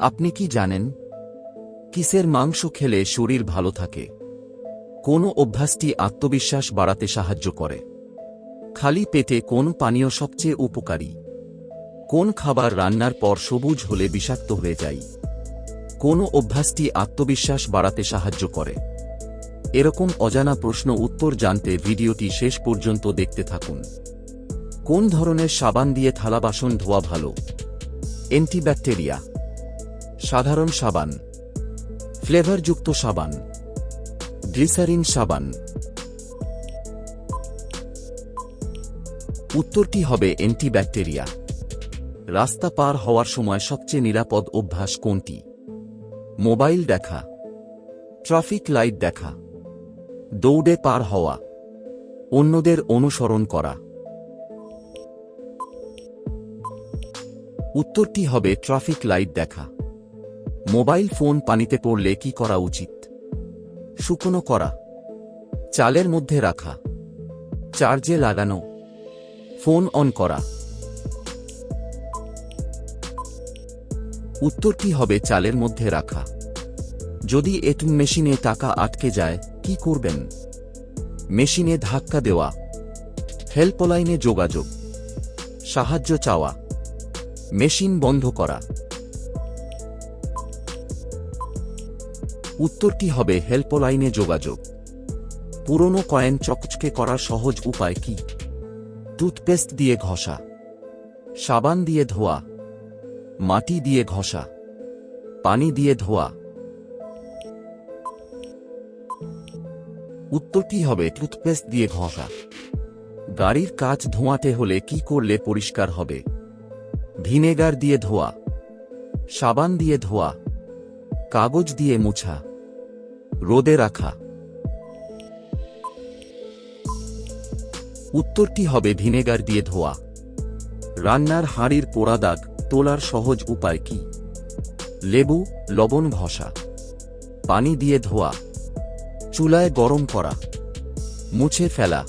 আপনি কি জানেন? কিসের মাংস খেলে শরীর ভালো থাকে? কোন অভ্যাসটি আত্মবিশ্বাস বাড়াতে সাহায্য করে? খালি পেটে কোন পানীয় সবচেয়ে উপকারী? কোন খাবার রান্নার পর সবুজ হলে বিষাক্ত হয়ে যায়? কোন অভ্যাসটি আত্মবিশ্বাস বাড়াতে সাহায্য করে? এরকম অজানা প্রশ্ন উত্তর জানতে ভিডিওটি শেষ পর্যন্ত দেখতে থাকুন। কোন ধরনের সাবান দিয়ে থালা বাসন ধোয়া ভালো? অ্যান্টিব্যাকটেরিয়া। সাধারণ সাবান। ফ্লেভারযুক্ত সাবান। গ্লিসারিন সাবান। উত্তরটি হবে অ্যান্টিব্যাকটেরিয়া। রাস্তা পার হওয়ার সময় সবচেয়ে নিরাপদ অভ্যাস কোনটি? মোবাইল দেখা। ট্রাফিক লাইট দেখা। দৌড়ে পার হওয়া। অন্যদের অনুসরণ করা। উত্তরটি হবে ট্রাফিক লাইট দেখা। মোবাইল ফোন পানিতে পড়লে কি করা উচিত? শুকনো করা। চালের মধ্যে রাখা। চার্জে লাগানো। ফোন অন করা। উত্তরটি হবে চালের মধ্যে রাখা। যদি এটিএম মেশিনে টাকা আটকে যায়, কি করবেন? মেশিনে ধাক্কা দেওয়া। হেল্পলাইনে যোগাযোগ। সাহায্য চাওয়া। মেশিন বন্ধ করা। উত্তরটি হবে হেল্পলাইনে যোগাযোগ। পুরনো কয়েন চকচকে করার সহজ উপায় কি? টুথপেস্ট দিয়ে ঘষা। সাবান দিয়ে ধোয়া। মাটি দিয়ে ঘষা। পানি দিয়ে ধোয়া। উত্তরটি হবে টুথপেস্ট দিয়ে ঘষা। গাড়ির কাজ ধোঁয়াতে হলে কি করলে পরিষ্কার হবে? ভিনেগার দিয়ে ধোয়া। সাবান দিয়ে ধোয়া। কাগজ দিয়ে মোছা। রোদে রাখা। উত্তরটি হবে ভিনেগার দিয়ে ধোয়া। রান্নার হাঁড়ির পোড়া দাগ তোলার সহজ উপায় কি? লেবু, লবণ ঘষা। পানি দিয়ে ধোয়া। চুলায় গরম করা। মুছে ফেলা।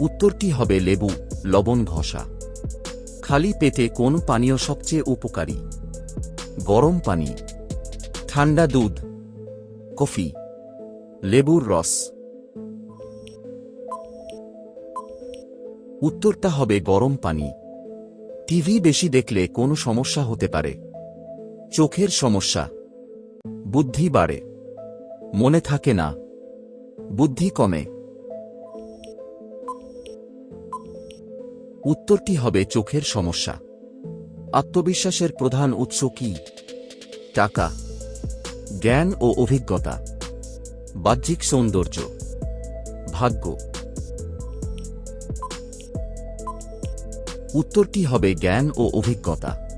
উত্তরটি হবে লেবু, লবণ ঘষা। খালি পেটে কোন পানীয় সবচেয়ে উপকারী? গরম পানি, ঠান্ডা দুধ, কফি, লেবুর রস। উত্তরটা হবে গরম পানি। টিভি বেশি দেখলে কোনো সমস্যা হতে পারে। চোখের সমস্যা। বুদ্ধি বাড়ে। মনে থাকে না। বুদ্ধি কমে। উত্তরটি হবে চোখের সমস্যা। আত্মবিশ্বাসের প্রধান উৎস কি? টাকা। জ্ঞান ও অভিজ্ঞতা। বাহ্যিক সৌন্দর্য। ভাগ্য। উত্তরটি হবে জ্ঞান ও অভিজ্ঞতা।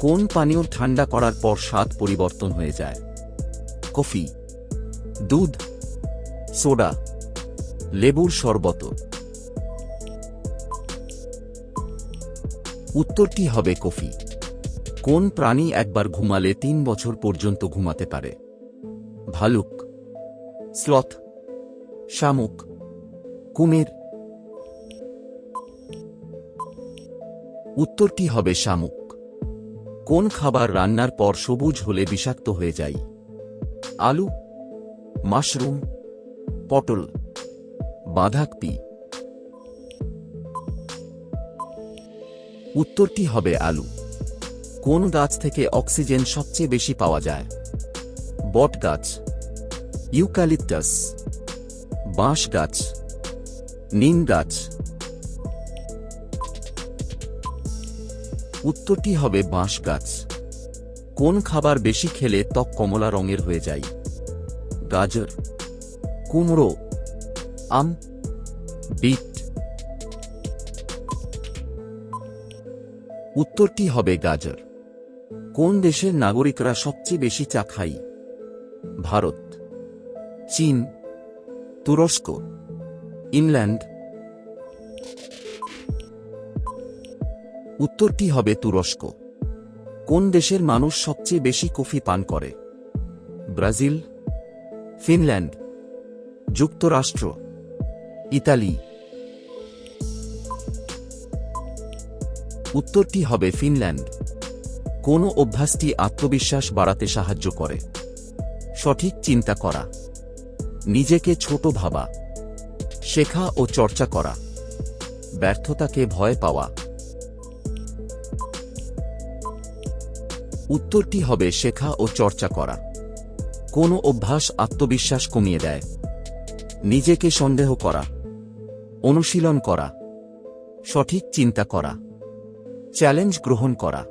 কোন পানীয় ঠান্ডা করার পর স্বাদ পরিবর্তন হয়ে যায়? কফি। দুধ। সোডা। লেবুর শরবত। উত্তরটি হবে কফি। কোন প্রাণী একবার ঘুমালে তিন বছর পর্যন্ত ঘুমাতে পারে? ভালুক, স্লথ, শামুক, কুমির। উত্তরটি হবে শামুক। কোন খাবার রান্নার পর সবুজ হলে বিষাক্ত হয়ে যায়? আলু, মাশরুম, পটল, বাঁধাকপি। উত্তরটি হবে আলু। কোন গাছ থেকে অক্সিজেন সবচেয়ে বেশি পাওয়া যায়? বট গাছ, ইউক্যালিপটাস, বাঁশ গাছ, নিম গাছ। উত্তরটি হবে বাঁশ গাছ। কোন খাবার বেশি খেলে ত্বক কমলা রঙের হয়ে যায়? গাজর, কুমড়ো, আম, বিট উত্তরটি হবে গাজর। কোন দেশের নাগরিকরা সবচেয়ে বেশি চা খায়? ভারত, চীন, তুরস্ক, ইংল্যান্ড। উত্তরটি হবে তুরস্ক। কোন দেশের মানুষ সবচেয়ে বেশি কফি পান করে? ব্রাজিল, ফিনল্যান্ড, যুক্তরাষ্ট্র, ইতালি। উত্তরটি হবে ফিনল্যান্ড। কোন অভ্যাসটি আত্মবিশ্বাস বাড়াতে সাহায্য করে। সঠিক চিন্তা করা। নিজেকে ছোট ভাবা। শেখা ও চর্চা করা। ব্যর্থতাকে ভয় পাওয়া। উত্তরটি হবে শেখা ও চর্চা করা। কোন অভ্যাস আত্মবিশ্বাস কমিয়ে দেয়। নিজেকে সন্দেহ করা। অনুশীলন করা। সঠিক চিন্তা করা। চ্যালেঞ্জ গ্রহণ করা।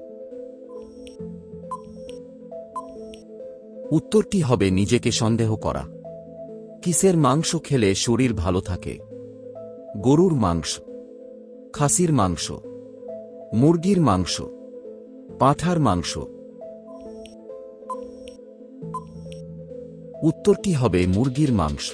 উত্তরটি হবে নিজেকে সন্দেহ করা। কিসের মাংস খেলে শরীর ভালো থাকে? গরুর মাংস, খাসির মাংস, মুরগির মাংস, পাঁঠার মাংস। উত্তরটি হবে মুরগির মাংস।